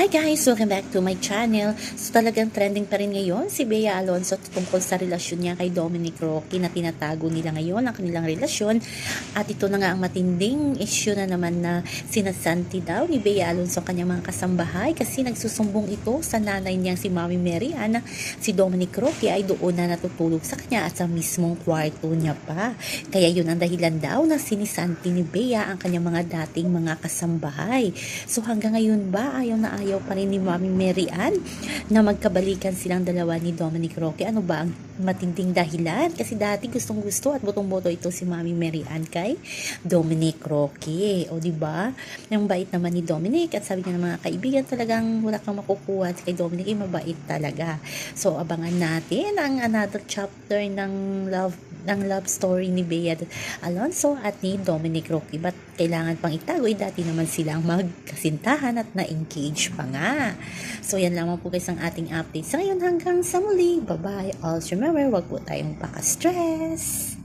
Hi guys! Welcome back to my channel. So talagang trending pa rin ngayon si Bea Alonso tungkol sa relasyon niya kay Dominic Roque na tinatago nila ngayon ang kanilang relasyon. At ito na nga ang matinding issue na naman na sinasanti daw ni Bea Alonso ang kanyang mga kasambahay kasi nagsusumbong ito sa nanay niyang si Mami Mary Ann na si Dominic Roque ay doon na natutulog sa kanya at sa mismong kwarto niya pa. Kaya yun ang dahilan daw na sinisanti ni Bea ang kanyang mga dating mga kasambahay. So hanggang ngayon ba ayaw na ayaw pa rin ni Mami Mary Ann na magkabalikan silang dalawa ni Dominic Roque? Ano ba ang matinding dahilan? Kasi dati gustong gusto at butong-boto ito si Mami Mary Ann kay Dominic Roque. O di ba? Ang bait naman ni Dominic at sabi niya ng mga kaibigan talagang wala kang makukuha kay Dominic ay mabait talaga. So abangan natin ang another chapter ng love ng love story ni Bea Alonso at ni Dominic Roque. But kailangan pang itago, eh, dati naman silang magkasintahan at na-engage pa nga. So yan lamang po guys ang ating update. Sa ngayon hanggang sa muli. Bye-bye. Always remember, wag po tayong baka-stress.